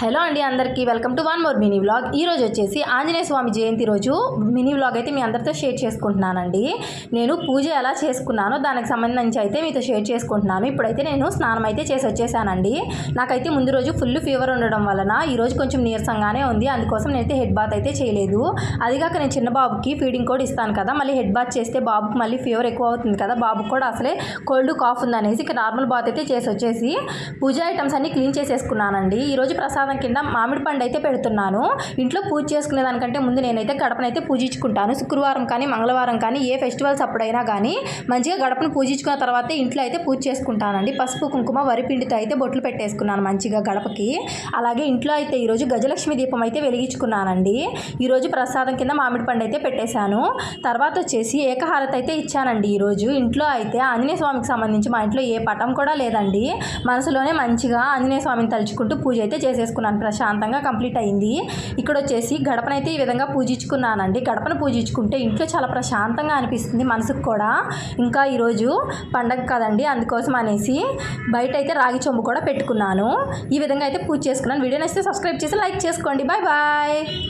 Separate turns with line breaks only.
Hello అండి అందరికీ welcome to one more mini vlog. ఈ రోజు వచ్చేసి ఆంజనేయ స్వామి జయంతి రోజు మినీ వ్లాగ్ అయితే మీ అందరితో షేర్ చేసుకుంటున్నానండి. నేను పూజ ఎలా చేసుకున్నానో దానికి సంబంధించి అయితే మీతో షేర్ చేసుకుంటున్నాను. ఇప్పుడైతే నేను స్నానం అయితే చేసి వచ్చేసానండి. నాకైతే ముందు రోజు ఫుల్ ఫీవర్ ఉండడం వలన ఈరోజు కొంచెం నీరసంగానే ఉంది. అందుకోసం నేనైతే హెడ్ బాత్ అయితే చేయలేదు. అదిగాక నేను చిన్న బాబుకి ఫీడింగ్ కూడా ఇస్తాను కదా మళ్ళీ హెడ్ బాత్ చేస్తే బాబుకి మళ్ళీ ఫీవర్ ఎక్కువ అవుతుంది కదా బాబుకి కూడా అసలే కోల్డ్ కాఫ్ ఉందనేసి ఇక నార్మల్ బాత్ అయితే చేసి వచ్చేసి పూజ ఐటమ్స్ అన్ని క్లీన్ చేసేసుకున్నానండి. ఈరోజు ప్రసాద్ కింద మామిడి పండు అయితే పెడుతున్నాను. ఇంట్లో పూజ చేసుకునే దానికంటే ముందు నేనైతే గడపనైతే పూజించుకుంటాను. శుక్రవారం కానీ మంగళవారం కానీ ఏ ఫెస్టివల్స్ అప్పుడైనా కానీ మంచిగా గడపను పూజించుకున్న తర్వాత ఇంట్లో అయితే పూజ చేసుకుంటానండి. పసుపు కుంకుమ వరిపిండితో అయితే బొట్లు పెట్టేసుకున్నాను మంచిగా గడపకి. అలాగే ఇంట్లో అయితే ఈరోజు గజలక్ష్మి దీపం అయితే వెలిగించుకున్నానండి. ఈరోజు ప్రసాదం కింద మామిడి పండు అయితే పెట్టేశాను. తర్వాత వచ్చేసి ఏకహారత అయితే ఇచ్చానండి ఈరోజు. ఇంట్లో అయితే ఆంజనేయ స్వామికి సంబంధించి మా ఇంట్లో ఏ పటం కూడా లేదండి. మనసులోనే మంచిగా ఆంజనేయ స్వామిని తలుచుకుంటూ పూజ అయితే చేసేసుకున్నాను ప్రశాంతంగా కంప్లీట్ అయింది. ఇక్కడ వచ్చేసి గడపనైతే ఈ విధంగా పూజించుకున్నానండి. గడపను పూజించుకుంటే ఇంట్లో చాలా ప్రశాంతంగా అనిపిస్తుంది మనసుకు కూడా. ఇంకా ఈరోజు పండగ కదండి అందుకోసం అనేసి బయట అయితే రాగి చెంబు కూడా పెట్టుకున్నాను. ఈ విధంగా అయితే పూజ చేసుకున్నాను. వీడియో నచ్చితే సబ్స్క్రైబ్ చేసి లైక్ చేసుకోండి. Bye bye.